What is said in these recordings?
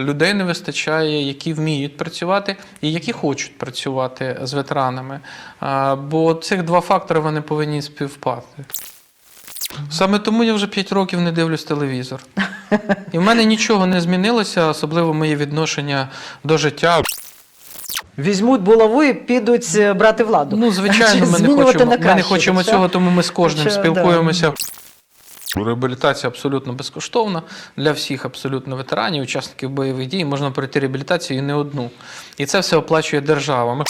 людей не вистачає, які вміють працювати і які хочуть працювати з ветеранами. Бо цих два фактори вони повинні співпасти. Саме тому я вже 5 років не дивлюсь телевізор. І в мене нічого не змінилося, особливо моє відношення до життя. Візьмуть булаву і підуть е, брати владу. Ну, звичайно, ми не хочемо, ми не хочемо цього, тому ми з кожним спілкуємося. Реабілітація абсолютно безкоштовна для всіх абсолютно ветеранів, учасників бойових дій. Можна пройти реабілітацію і не одну. І це все оплачує держава.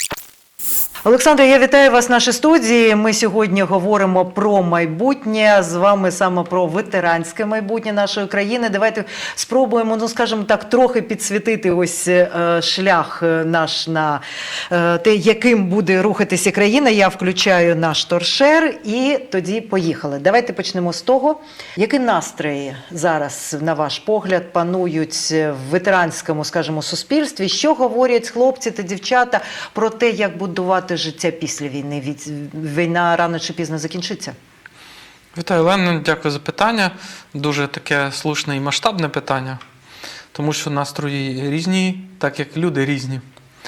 Ми Олександр, я вітаю вас в нашій студії. Ми сьогодні говоримо про майбутнє. З вами саме про ветеранське майбутнє нашої країни. Давайте спробуємо, ну скажімо так, трохи підсвітити ось е, шлях е, наш на е, те, яким буде рухатися країна. Я включаю наш торшер і тоді поїхали. Давайте почнемо з того, які настрої зараз, на ваш погляд, панують в ветеранському, скажімо, суспільстві. Що говорять хлопці та дівчата про те, як будувати життя після війни? Від війна рано чи пізно закінчиться? Вітаю, Олена, дякую за питання. Дуже таке слушне і масштабне питання, тому що настрої різні, так як люди різні.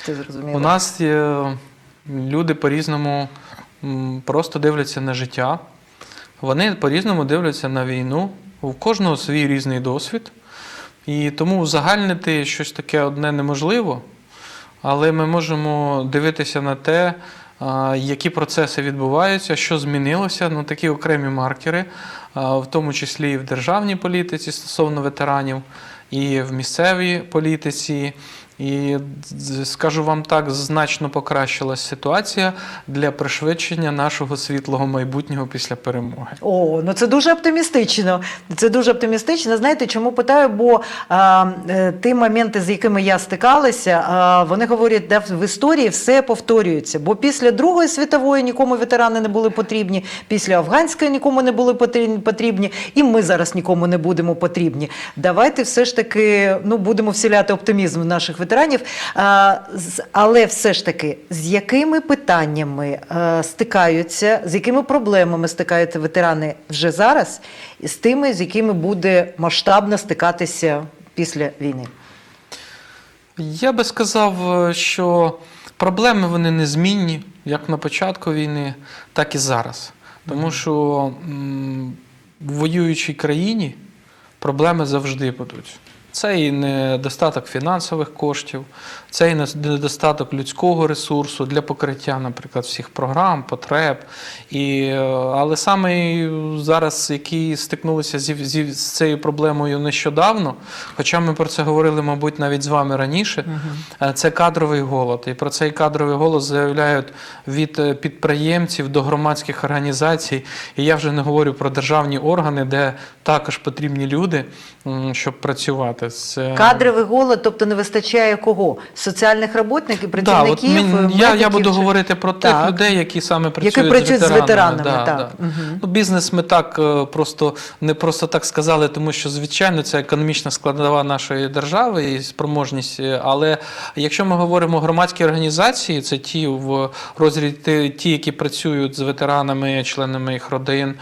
Це зрозуміло. У нас є люди по-різному просто дивляться на життя. Вони по-різному дивляться на війну. У кожного свій різний досвід. І тому узагальнити щось таке одне неможливо, але ми можемо дивитися на те, які процеси відбуваються, що змінилося, ну такі окремі маркери, в тому числі і в державній політиці стосовно ветеранів, і в місцевій політиці. І скажу вам так, значно покращилась ситуація для пришвидшення нашого світлого майбутнього після перемоги. О, ну це дуже оптимістично. Це дуже оптимістично. Знаєте, чому питаю? Бо а, е, ті моменти, з якими я стикалася, а, вони говорять, де в історії все повторюється. Бо після Другої світової нікому ветерани не були потрібні, після афганської нікому не були потрібні- і ми зараз нікому не будемо потрібні. Давайте все ж таки ну, будемо вселяти оптимізм в наших ветеранів. А, з- але все ж таки, з якими питаннями е, стикаються, з якими проблемами стикаються ветерани вже зараз, і з тими, з якими буде масштабно стикатися після війни? Я би сказав, е, що проблеми вони незмінні, як на початку війни, так і зараз. Тому що в воюючій країні проблеми завжди будуть. Це і недостаток фінансових коштів, це і недостаток людського ресурсу для покриття, наприклад, всіх програм, потреб. І, е, але саме зараз, які стикнулися зі, зі, з цією проблемою нещодавно, хоча ми про це говорили, мабуть, навіть з вами раніше, е, це кадровий голод. І про цей кадровий голод заявляють від е, підприємців до громадських організацій. І я вже не говорю про державні органи, де також потрібні люди, щоб працювати. Це... Кадровий голод, тобто не вистачає кого? Соціальних роботників, Да, от працівників? мен- я, я буду чи- говорити про тих Так. людей, які саме працюють, Які працюють з ветеранами. ветеранами, Да, так. да. Мгм. Ну, бізнес ми так е, просто не просто так сказали, тому що звичайно це економічна складова нашої держави і спроможність. е, Але якщо ми говоримо громадські організації, це ті в розряді ті- ті, які працюють з ветеранами, членами їх родин.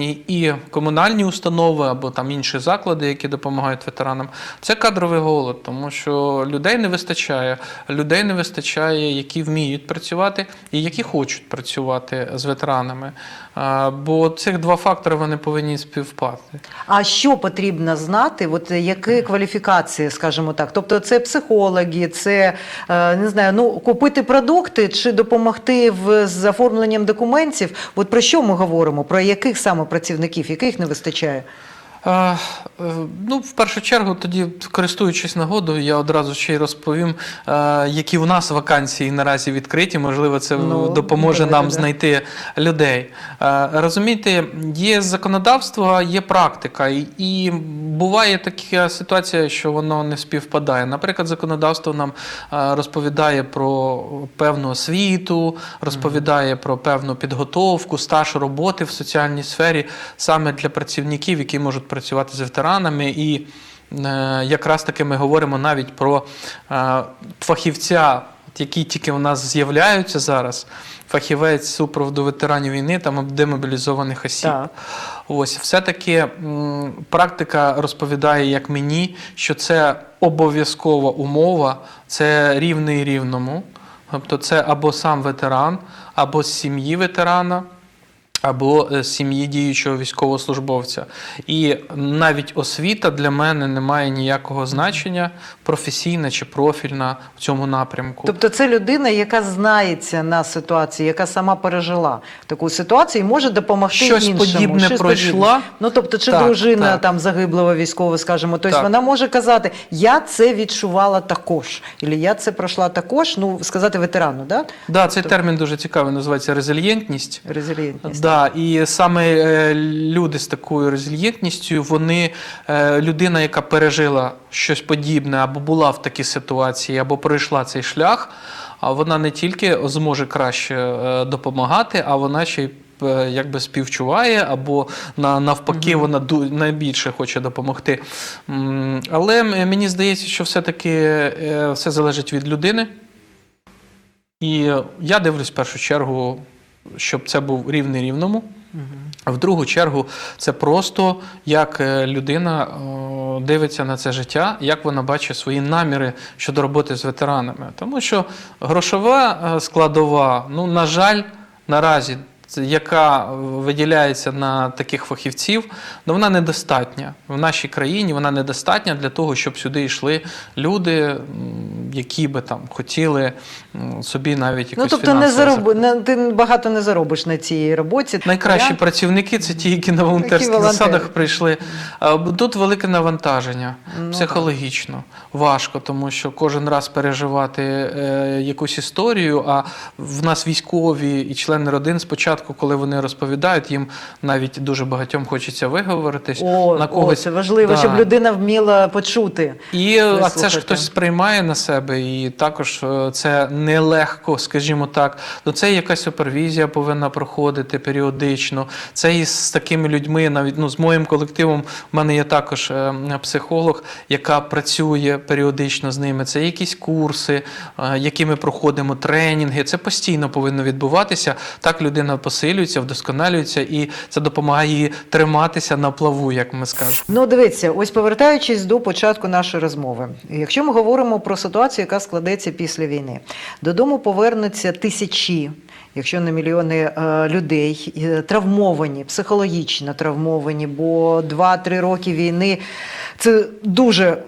І комунальні установи або там інші заклади, які допомагають ветеранам, це кадровий голод, тому що людей не вистачає. Людей не вистачає, які вміють працювати і які хочуть працювати з ветеранами. Бо цих два фактори вони повинні співпасти. А що потрібно знати? От які кваліфікації, скажімо так? Тобто, це психологи, це е, не знаю, ну купити продукти чи допомогти в з оформленням документів. От про що ми говоримо? Про яких саме працівників, яких не вистачає? Е, Ну, в першу чергу, тоді, користуючись нагодою, я одразу ще й розповім, е, які у нас вакансії наразі відкриті. Можливо, це Ну, допоможе нам знайти людей. Е, Розумієте, є законодавство, є практика, і, буває така ситуація, що воно не співпадає. Наприклад, законодавство нам розповідає про певну освіту, розповідає про певну підготовку, стаж роботи в соціальній сфері саме для працівників, які можуть працювати з ветеранами. І е, якраз таки ми говоримо навіть про е, фахівця які тільки у нас з'являються зараз, фахівець супроводу ветеранів війни та демобілізованих осіб. Так. Ось, все-таки практика розповідає, як мені, що це обов'язкова умова, це рівний рівному. Тобто це або сам ветеран, або з сім'ї ветерана, або е, сім'ї діючого військовослужбовця. І навіть освіта для мене не має ніякого значення, професійна чи профільна в цьому напрямку. Тобто це людина, яка знається на ситуації, яка сама пережила таку ситуацію і може допомогти Щось іншому. подібне пройшла. Ну тобто, чи Так, дружина так. там загиблого військового, скажімо, тобто Так. вона може казати, я це відчувала також, або я це пройшла також. Ну сказати ветерану, да? Да, цей термін дуже цікавий, називається резильєнтність. Резилієнтність. Да, і саме е, люди з такою резильєнтністю, вони е, людина, яка пережила щось подібне, або була в такій ситуації, або пройшла цей шлях, а вона не тільки зможе краще е, допомагати, а вона ще й е, якби співчуває, або на, навпаки, вона ду- найбільше хоче допомогти. М, Але м- мені здається, що все-таки е, все залежить від людини. І я дивлюсь в першу чергу, щоб це був рівний рівному. В другу чергу, це просто як е, людина дивиться на це життя, як вона бачить свої наміри щодо роботи з ветеранами. Тому що грошова е, складова, ну, на жаль, наразі, яка виділяється на таких фахівців, ну, вона недостатня. В нашій країні вона недостатня для того, щоб сюди йшли люди, які би там хотіли собі навіть якось Ну тобто не фінансово зароб... не, ти багато не заробиш на цій роботі. Найкращі Я- працівники це ті, які на волонтерських волонтери. засадах прийшли. Тут велике навантаження Ну, психологічно, важко, тому що кожен раз переживати е, якусь історію. А в нас військові і члени родин спочатку, коли вони розповідають, їм навіть дуже багатьом хочеться виговоритись О, на когось. о, це важливо, Да. щоб людина вміла почути. І а це ж хтось сприймає на себе, і також е, це нелегко, скажімо так. Ну це якась супервізія повинна проходити періодично. Це і з такими людьми, навіть ну з моїм колективом. в мене є також е, психолог, яка працює періодично з ними. Це якісь курси, е, які ми проходимо, тренінги. Це постійно повинно відбуватися. Так людина посилюється, вдосконалюється, і це допомагає їй триматися на плаву, як ми скажемо. Ну, дивіться, ось повертаючись до початку нашої розмови. Якщо ми говоримо про ситуацію, яка складеться після війни, додому повернуться тисячі. Якщо не мільйони е, людей травмовані, психологічно травмовані, бо 2-3 роки війни це дуже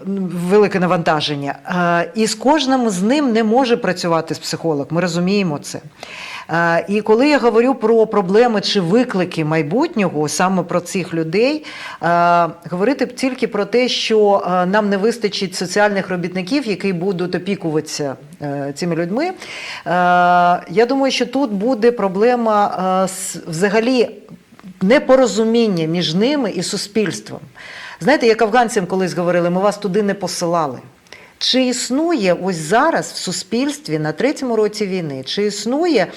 велике навантаження. Е, і з кожним з ним не може працювати психолог. Ми розуміємо це. Е, І коли я говорю про проблеми чи виклики майбутнього, саме про цих людей, е, говорити тільки про те, що е, нам не вистачить соціальних робітників, які будуть опікуватися цими людьми. Я думаю, що тут буде проблема взагалі непорозуміння між ними і суспільством. Знаєте, як афганцям колись говорили, ми вас туди не посилали. Чи існує ось зараз в суспільстві на третьому році війни, чи існує е,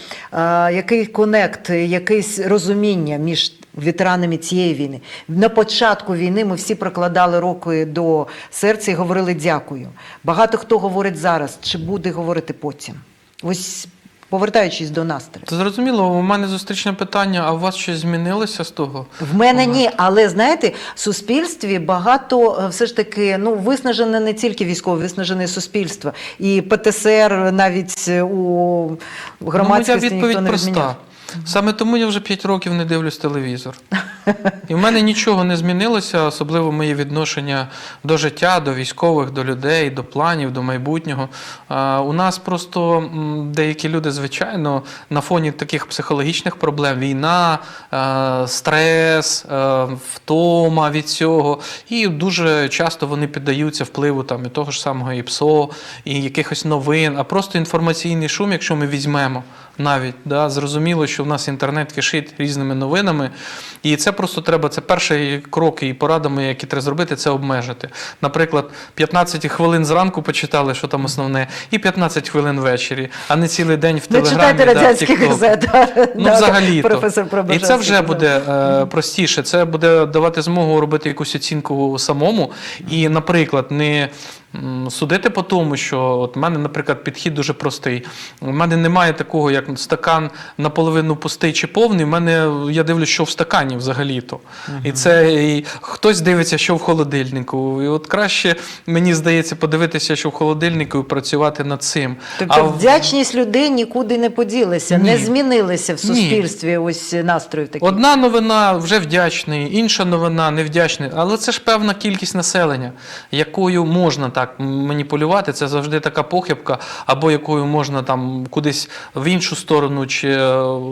який конект, якесь розуміння між ветеранами цієї війни? На початку війни ми всі прокладали руки до серця і говорили дякую. Багато хто говорить зараз, чи буде говорити потім. Ось повертаючись до настрою. Зрозуміло, у мене зустрічне питання, а у вас щось змінилося з того? В мене ні, але знаєте, в суспільстві багато е, все ж таки ну виснажене не тільки військове, виснажене суспільство. І ПТСР навіть у у ну, громадськості моя відповідь ніхто не проста. відміняв. Саме тому я вже 5 років не дивлюсь телевізор. І в мене нічого не змінилося, особливо моє відношення до життя, до військових, до людей, до планів, до майбутнього. У нас просто деякі люди, звичайно, на фоні таких психологічних проблем: війна, е, стрес, е, втома від цього. І дуже часто вони піддаються впливу там і того ж самого ІПСО, і якихось новин, а просто інформаційний шум, якщо ми візьмемо навіть. Да, зрозуміло, що в нас інтернет кишить різними новинами. І це просто треба, це перший крок і порадами, які треба зробити, це обмежити. Наприклад, 15 хвилин зранку почитали, що там основне, і 15 хвилин ввечері, а не цілий день в Не телеграмі. читайте да, радянські Ну, взагалі то. І це вже буде е, простіше. Це буде давати змогу робити якусь оцінку самому. І, наприклад, не судити по тому, що от в мене, наприклад, підхід дуже простий. У мене немає такого, як стакан наполовину пустий чи повний. У мене я дивлюсь, що в стакані взагалі-то. І це і хтось дивиться, що в холодильнику. І от краще, мені здається, подивитися, що в холодильнику і працювати над цим. Тобто в- вдячність людей нікуди не поділася, Ні. не змінилися в Ні. суспільстві ось настроїв такий. Одна новина вже вдячний, інша новина невдячний. Але це ж певна кількість населення, якою можна так маніпулювати. Це завжди така похибка, або якою можна там кудись в іншу сторону, чи е,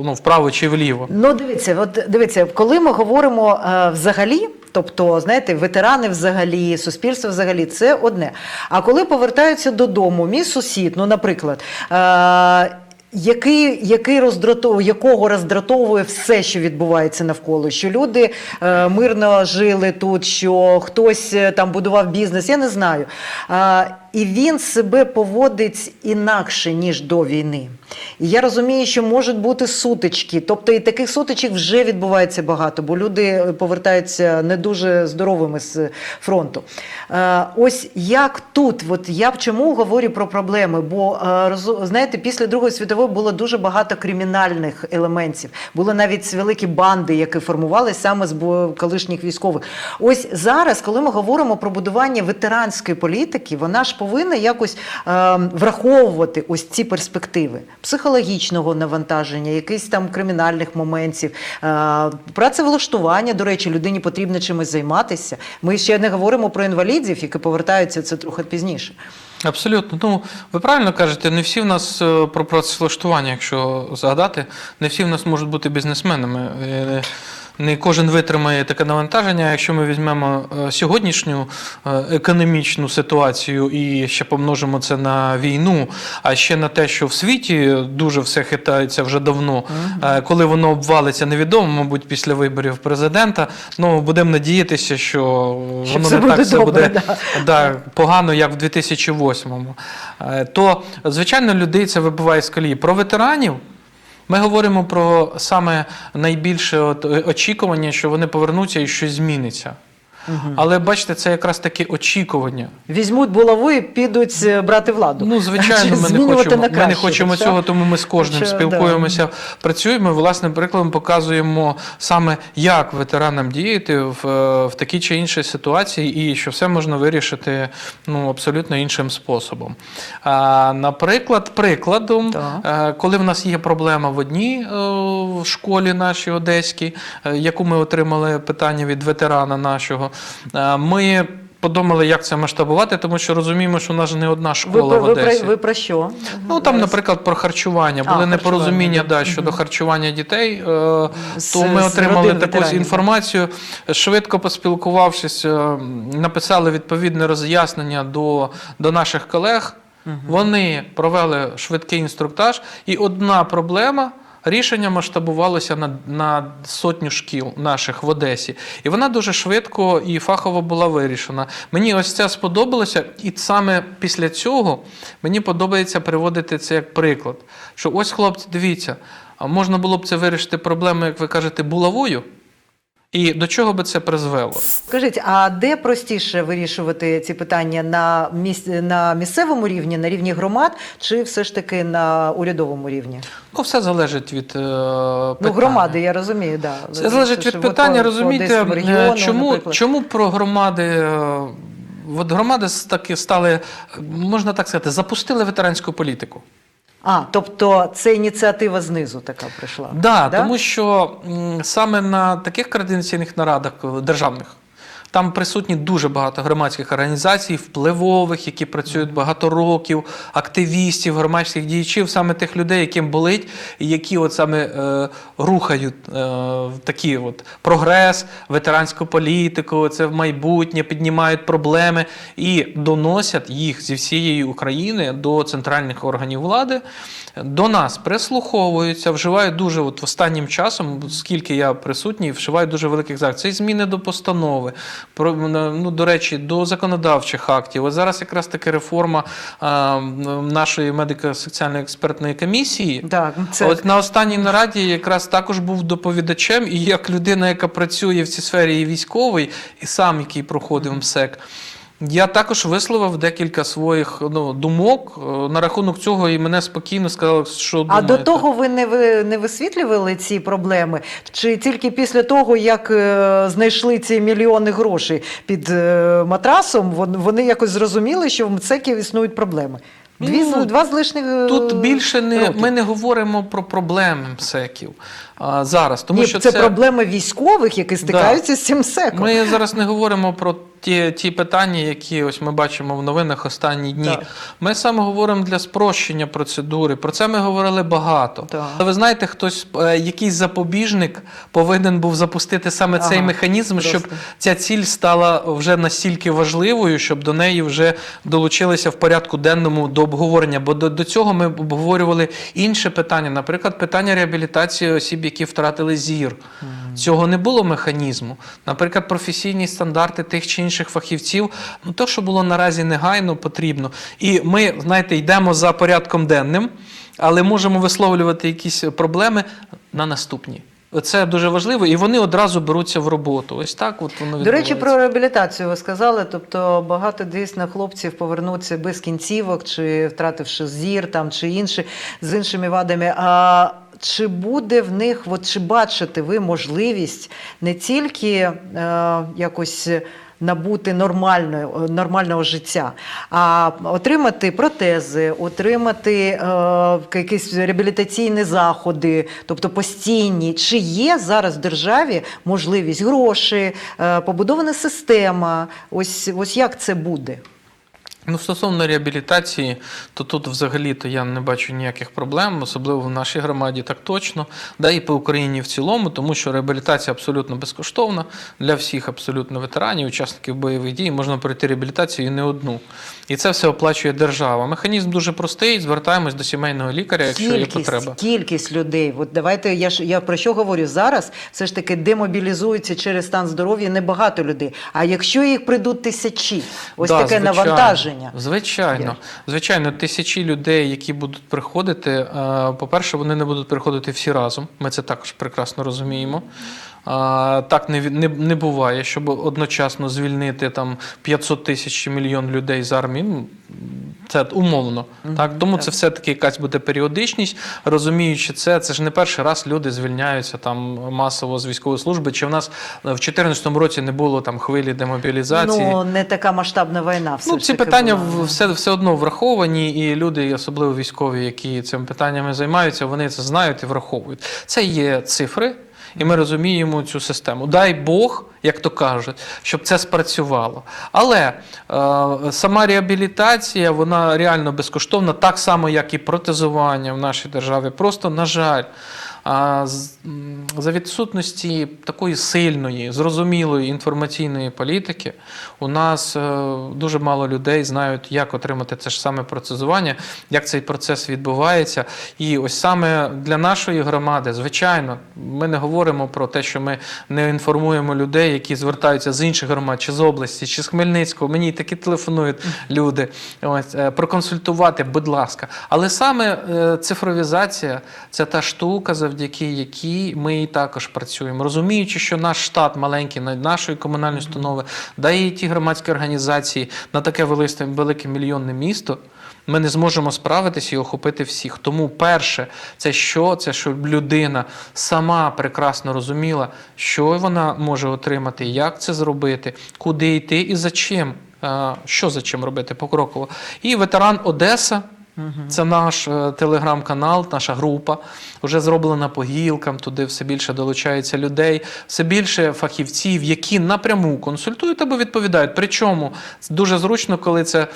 ну, вправо чи вліво. Ну, дивіться, от дивіться, коли ми говоримо е, взагалі. Тобто, знаєте, ветерани взагалі, суспільство взагалі це одне. А коли повертаються додому, мій сусід, ну, наприклад, е- який, який роздратов, якого роздратовує все, що відбувається навколо, що люди е, мирно жили тут, що хтось е, там будував бізнес, я не знаю. Е, і він себе поводить інакше, ніж до війни. І я розумію, що можуть бути сутички. Тобто і таких сутичок вже відбувається багато, бо люди повертаються не дуже здоровими з фронту. Е, ось як тут, от я чому говорю про проблеми? Бо е, знаєте, після Другої світової було дуже багато кримінальних елементів. Були навіть великі банди, які формувалися саме з колишніх військових. Ось зараз, коли ми говоримо про будування ветеранської політики, вона ж повинна якось е, враховувати ось ці перспективи психологічного навантаження, якихось там кримінальних моментів, е, працевлаштування. До речі, людині потрібно чимось займатися. Ми ще не говоримо про інвалідів, які повертаються це трохи пізніше. Абсолютно. Ну, ви правильно кажете, не всі в нас е, про працевлаштування, якщо згадати, не всі в нас можуть бути бізнесменами. Не кожен витримає таке навантаження. Якщо ми візьмемо е, сьогоднішню е, економічну ситуацію і ще помножимо це на війну, а ще на те, що в світі дуже все хитається вже давно. Е, Коли воно обвалиться, невідомо, мабуть, після виборів президента. Ну будемо надіятися, що воно не так все буде да. да, погано, як в 2008-му, Е, то, звичайно, людей це вибиває з колії. Про ветеранів ми говоримо про саме найбільше от, е, очікування, що вони повернуться і щось зміниться. Але бачите, це якраз таки очікування. Візьмуть булаву і підуть е, брати владу. Ну, звичайно, ми не хочемо, на ми не хочемо що? цього, тому ми з кожним Що, да. спілкуємося, працюємо. Власним прикладом показуємо саме, як ветеранам діяти в, е, в такій чи іншій ситуації, і що все можна вирішити ну, абсолютно іншим способом. А, наприклад, прикладом, Так. е, коли в нас є проблема в одній в школі нашій одеській, яку ми отримали питання від ветерана нашого, ми. Подумали, як це масштабувати, тому що розуміємо, що у нас не одна школа про- в ви, про, Одесі. ви про що? Ну там, наприклад, про харчування. А, Були непорозуміння харчування, да, щодо харчування дітей. е, З- То ми отримали таку ветеранів. інформацію. Швидко поспілкувавшись, е, написали відповідне роз'яснення до, до наших колег. Вони провели швидкий інструктаж, і одна проблема. Рішення масштабувалося на, на сотню шкіл наших в Одесі, і вона дуже швидко і фахово була вирішена. Мені ось це сподобалося, і саме після цього мені подобається приводити це як приклад. Що ось, хлопці, дивіться, можна було б це вирішити проблему, як ви кажете, булавою. І до чого би це призвело? Скажіть, а де простіше вирішувати ці питання на, міс... на місцевому рівні, на рівні громад, чи все ж таки на урядовому рівні? Ну, все залежить від е, питання. Ну, громади, я розумію, да. Це залежить Що від питання, по- по розумієте, Одеському е, регіону, чому, наприклад. чому про громади. е, От громади таки стали, можна так сказати, запустили ветеранську політику. А, тобто це ініціатива знизу така прийшла. Да, тому що м, саме на таких координаційних нарадах е, державних там присутні дуже багато громадських організацій, впливових, які працюють багато років, активістів, громадських діячів, саме тих людей, яким болить, і які от саме е, рухають е, в такий от прогрес, ветеранську політику, це в майбутнє, піднімають проблеми і доносять їх зі всієї України до центральних органів влади. До нас прислуховуються, вживають дуже от останнім часом, скільки я присутній, вживають дуже великих заходів. Це зміни до постанови, ну до речі, до законодавчих актів. От зараз якраз таки реформа а, нашої медико-соціальної експертної комісії. Так, це От на останній нараді якраз також був доповідачем, і як людина, яка працює в цій сфері і військовий, і сам, який проходив МСЕК. Я також висловив декілька своїх ну, думок е, на рахунок цього, і мене спокійно сказали, що А до того ви не, ви не висвітлювали ці проблеми? Чи тільки після того, як е, знайшли ці мільйони грошей під е, матрасом, вон- вони якось зрозуміли, що в МЦЕКів існують проблеми? Дві, Ну, два з лишних е, Тут більше не років. ми не говоримо про проблеми МСЕКів а, зараз, тому Ні, що це, проблеми військових, які стикаються з цим секом. Ми зараз не говоримо про ті, ті питання, які ось ми бачимо в новинах останні дні. Так. Ми саме говоримо для спрощення процедури. Про це ми говорили багато. Так. Але ви знаєте, хтось е, якийсь запобіжник повинен був запустити саме цей Ага, механізм, щоб ця ціль стала вже настільки важливою, щоб до неї вже долучилися в порядку денному до обговорення. Бо до, до цього ми обговорювали інше питання, наприклад, питання реабілітації осіб, які втратили зір. Цього не було механізму. Наприклад, професійні стандарти тих чи інших фахівців, ну то, що було наразі негайно, потрібно. І ми, знаєте, йдемо за порядком денним, але можемо висловлювати якісь проблеми на наступні. Це дуже важливо, і вони одразу беруться в роботу. Ось так от воно До речі, про реабілітацію ви сказали. Тобто багато дійсно хлопців повернуться без кінцівок, чи втративши зір там чи інші з іншими вадами. А чи буде в них, от чи бачите ви можливість не тільки е, якось. Набути нормального, нормального життя, а отримати протези, отримати е, якісь реабілітаційні заходи, тобто постійні. Чи є зараз в державі можливість гроші, е, побудована система? Ось, ось як це буде? Ну, стосовно реабілітації, то тут взагалі-то я не бачу ніяких проблем, особливо в нашій громаді так точно, да і по Україні в цілому, тому що реабілітація абсолютно безкоштовна для всіх абсолютно ветеранів, учасників бойових дій, можна пройти реабілітацію і не одну. І це все оплачує держава. Механізм дуже простий. Звертаємось до сімейного лікаря, якщо є потреба. кількість людей. От давайте я ж я про що говорю зараз. Все ж таки демобілізуються через стан здоров'я небагато людей. А якщо їх прийдуть тисячі, ось Да, таке звичайно. навантаження. Звичайно, звичайно, тисячі людей, які будуть приходити. е, По-перше, вони не будуть приходити всі разом. Ми це також прекрасно розуміємо. А, Так не, не, не буває, щоб одночасно звільнити там 500 тисяч чи мільйон людей з армії. Ну, Це умовно. Так? Тому це все-таки якась буде періодичність. Розуміючи це, це ж не перший раз люди звільняються там масово з військової служби. Чи в нас в 2014 році не було там хвилі демобілізації? Ну не така масштабна війна. Все Ну, ці питання була. в- все, все одно враховані, і люди, особливо військові, які цими питаннями займаються, вони це знають і враховують. Це є цифри, і ми розуміємо цю систему. Дай Бог, як то кажуть, щоб це спрацювало. Але е, сама реабілітація, вона реально безкоштовна, так само, як і протезування в нашій державі. Просто, на жаль, за відсутності такої сильної, зрозумілої інформаційної політики, у нас е, дуже мало людей знають, як отримати це ж саме процесування, як цей процес відбувається. І ось саме для нашої громади, звичайно, ми не говоримо про те, що ми не інформуємо людей, які звертаються з інших громад, чи з області, чи з Хмельницького. Мені такі телефонують люди. Ось е, проконсультувати, будь ласка. Але саме е, цифровізація це та штука, завдяки якій ми і також працюємо. Розуміючи, що наш штат маленький, на- нашої комунальної установи, дає і ті громадські організації на таке велике, велике мільйонне місто. Ми не зможемо справитися і охопити всіх. Тому перше, це що? Це щоб людина сама прекрасно розуміла, що вона може отримати, як це зробити, куди йти і за чим. Е, Що за чим робити покроково. І ветеран Одеса. Це наш е, телеграм-канал, наша група. Вже зроблена по гілкам, туди все більше долучається людей, все більше фахівців, які напряму консультують або відповідають. Причому дуже зручно, коли це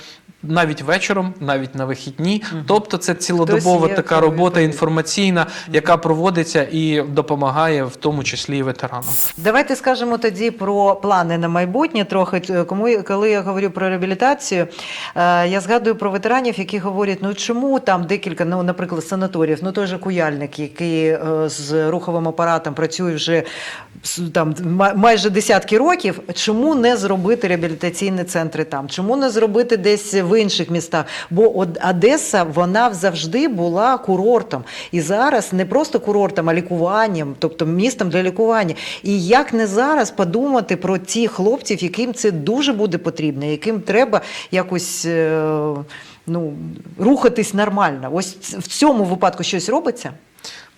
навіть вечором, навіть на вихідні. Тобто це цілодобова є, така робота інформаційна, яка проводиться і допомагає, в тому числі і ветеранам. Давайте скажемо тоді про плани на майбутнє. Трохи кому коли я говорю про реабілітацію, е, я згадую про ветеранів, які говорять: ну чому там декілька, ну наприклад, санаторіїв, ну той же куяльник, який е, з руховим апаратом працює вже там майже десятки років. Чому не зробити реабілітаційні центри там? Чому не зробити десь в в інших містах. Бо Одеса вона завжди була курортом. І зараз не просто курортом, а лікуванням, тобто містом для лікування. І як не зараз подумати про ті хлопців, яким це дуже буде потрібно, яким треба якось. е, Ну, рухатись нормально. Ось в цьому випадку щось робиться.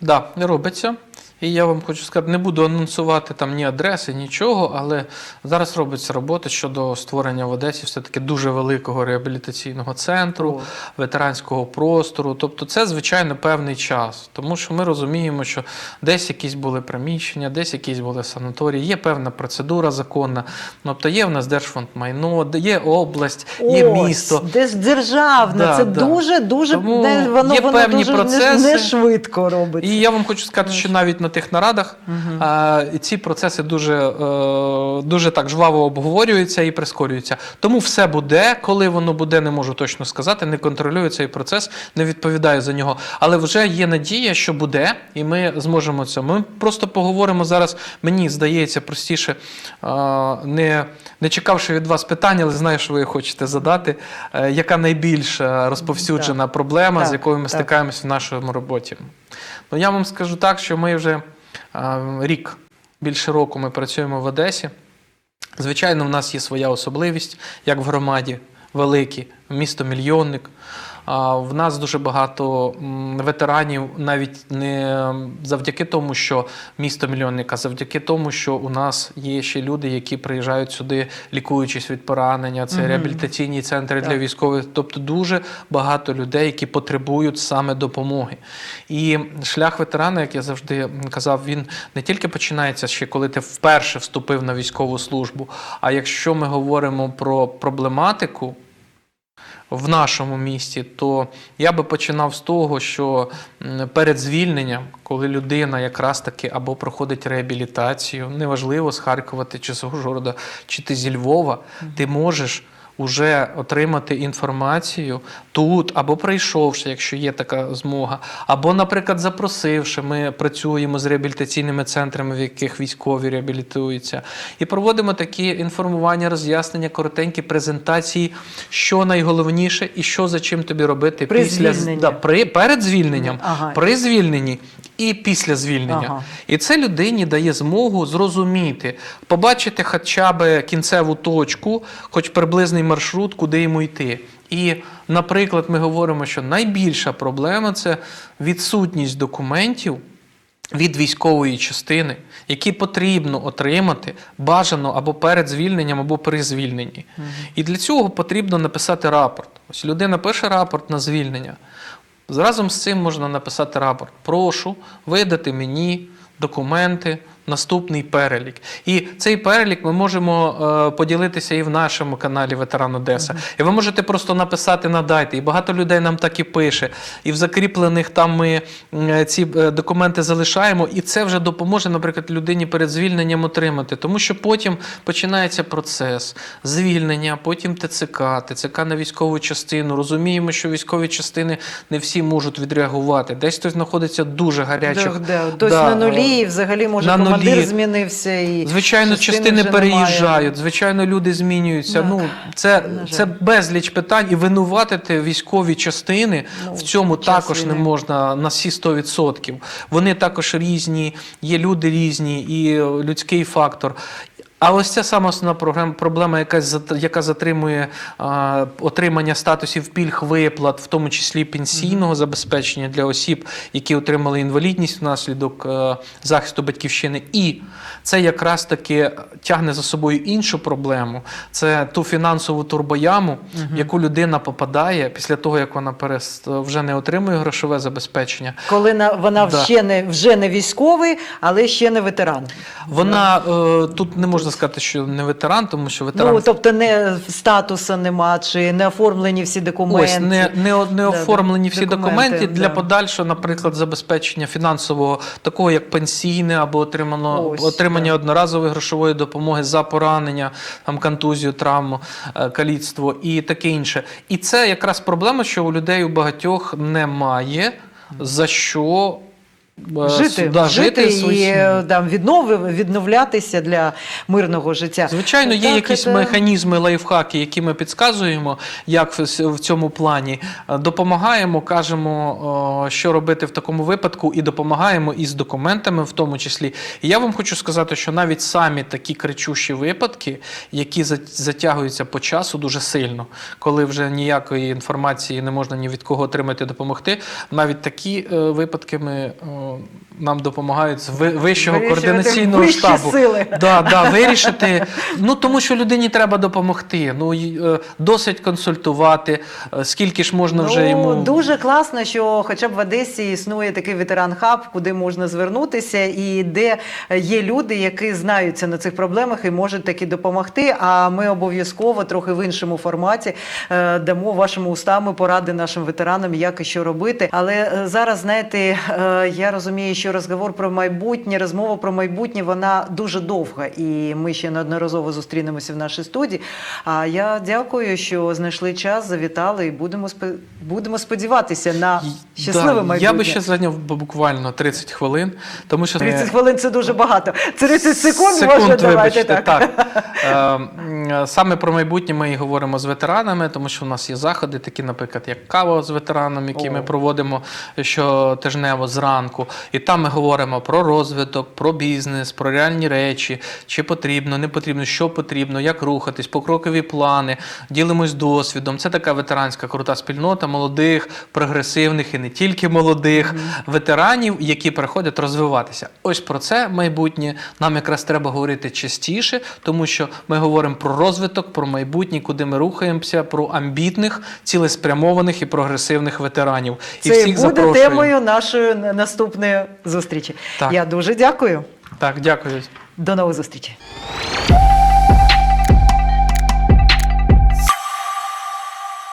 Да, робиться. І я вам хочу сказати, не буду анонсувати там ні адреси, нічого, але зараз робиться робота щодо створення в Одесі все-таки дуже великого реабілітаційного центру, О. ветеранського простору. Тобто це, звичайно, певний час. Тому що ми розуміємо, що десь якісь були приміщення, десь якісь були санаторії, є певна процедура законна. Тобто є в нас Держфонд майно, є область, є Ось, місто. Де ж державне, Да, це да. дуже, дуже Тому не, воно, є воно певні дуже не- не швидко робиться. І я вам хочу сказати, що навіть на тих нарадах а, і ці процеси дуже, е, дуже так жваво обговорюються і прискорюються. Тому все буде, коли воно буде, не можу точно сказати. Не контролюю цей процес, не відповідаю за нього. Але вже є надія, що буде, і ми зможемо це. Ми просто поговоримо зараз. Мені здається, простіше, е, не, не чекавши від вас питання, але знаю, що ви хочете задати. е, Яка найбільша розповсюджена проблема, з якою ми так. стикаємось в нашому роботі? Ну, я вам скажу так, що ми вже рік, більше року ми працюємо в Одесі. Звичайно, в нас є своя особливість, як в громаді, великі, місто мільйонник. В нас дуже багато ветеранів, навіть не завдяки тому, що місто мільйонник, а завдяки тому, що у нас є ще люди, які приїжджають сюди, лікуючись від поранення. Це реабілітаційні центри для військових. Тобто дуже багато людей, які потребують саме допомоги. І шлях ветерана, як я завжди казав, він не тільки починається ще коли ти вперше вступив на військову службу. А якщо ми говоримо про проблематику в нашому місті, то я би починав з того, що перед звільненням, коли людина якраз таки або проходить реабілітацію, неважливо з Харкова чи з Ужгорода, чи ти зі Львова, ти можеш. Уже отримати інформацію тут, або прийшовши, якщо є така змога, або, наприклад, запросивши. Ми працюємо з реабілітаційними центрами, в яких військові реабілітуються, і проводимо такі інформування, роз'яснення, коротенькі презентації, що найголовніше і що за чим тобі робити При після да, при перед звільненням, Ага. при звільненні і після звільнення. Ага. І це людині дає змогу зрозуміти, побачити хоча б кінцеву точку, хоч приблизний маршрут, куди йому йти. І, наприклад, ми говоримо, що найбільша проблема це відсутність документів. Від військової частини, які потрібно отримати бажано або перед звільненням, або при звільненні. І для цього потрібно написати рапорт. Ось людина пише рапорт на звільнення. Разом з цим можна написати рапорт. Прошу видати мені документи, наступний перелік. І цей перелік ми можемо е, поділитися і в нашому каналі Ветеран Одеса. І ви можете просто написати надайте. І багато людей нам так і пише. І в закріплених там ми м, ці е, документи залишаємо, і це вже допоможе, наприклад, людині перед звільненням отримати. Тому що потім починається процес звільнення, потім ТЦК, ТЦК на військову частину. Розуміємо, що військові частини не всі можуть відреагувати. Десь хтось знаходиться дуже гарячих. Да. Тобто Да, на нулі, і взагалі може на командир змінився. І Звичайно, частини переїжджають, звичайно, люди змінюються. Ну, це, це безліч питань, і винуватити військові частини Ну, в цьому також не можна на всі 100%. Вони також різні, є люди різні, і людський фактор. А ось ця сама основна проблема, яка затримує а, отримання статусів пільг виплат, в тому числі пенсійного забезпечення для осіб, які отримали інвалідність внаслідок е, захисту батьківщини. І це якраз таки тягне за собою іншу проблему: це ту фінансову турбояму, в яку людина попадає після того, як вона перест- вже не отримує грошове забезпечення. Коли на, вона Да. ще не, вже не військовий, але ще не ветеран. Вона е, тут не можна сказати, що не ветеран, тому що ветеран Ну, тобто не статусу нема, чи не оформлені всі документи. Ось не, не, не оформлені да, всі документи, документи для да. подальшого, наприклад, забезпечення фінансового, такого як пенсійне або отримано Ось, отримання да. одноразової грошової допомоги за поранення, там контузію, травму, е, каліцтво і таке інше. І це якраз проблема, що у людей у багатьох немає за що Жити, да, жити, і свої сім'ї. е, там, віднови, відновлятися для мирного життя. Звичайно, є Так, якісь це- механізми, лайфхаки, які ми підказуємо, як в, цьому плані. Е, Допомагаємо, кажемо, що робити в такому випадку, і допомагаємо із документами, в тому числі. І я вам хочу сказати, що навіть самі такі кричущі випадки, які затягуються по часу дуже сильно, коли вже ніякої інформації не можна ні від кого отримати допомогти. Навіть такі е, випадки ми. О, нам допомагають з ви- вищого Вирішувати координаційного вищі штабу. сили. Да, да, вирішити. Ну тому що людині треба допомогти. Ну й, е, досить консультувати. е, Скільки ж можна вже ну, йому Дуже класно, що хоча б в Одесі існує такий ветеран-хаб, куди можна звернутися, і де є люди, які знаються на цих проблемах і можуть таки допомогти. А ми обов'язково трохи в іншому форматі е, дамо вашими устами поради нашим ветеранам, як і що робити. Але е, зараз, знаєте, е, я розумію, що розговор про майбутнє, розмова про майбутнє, вона дуже довга, і ми ще неодноразово зустрінемося в нашій студії. А я дякую, що знайшли час, завітали, і будемо спи будемо сподіватися на щасливе да, майбутнє. Я би ще зайняв буквально 30 хвилин, тому що 30 хвилин це дуже багато. 30 секунд, Секунд, може давайте так. так. Е, Саме про майбутнє ми і говоримо з ветеранами, тому що у нас є заходи, такі, наприклад, як кава з ветеранами, які ми проводимо щотижнево зранку. І там ми говоримо про розвиток, про бізнес, про реальні речі, чи потрібно, не потрібно, що потрібно, як рухатись, покрокові плани, ділимось досвідом. Це така ветеранська крута спільнота молодих, прогресивних і не тільки молодих ветеранів, які приходять розвиватися. Ось про це майбутнє нам якраз треба говорити частіше, тому що ми говоримо про розвиток, про майбутнє, куди ми рухаємося, про амбітних, цілеспрямованих і прогресивних ветеранів. і Це всіх буде запрошуємо. темою нашої наступної зустрічі. Так. Я дуже дякую. Так, дякую. До нових зустрічей.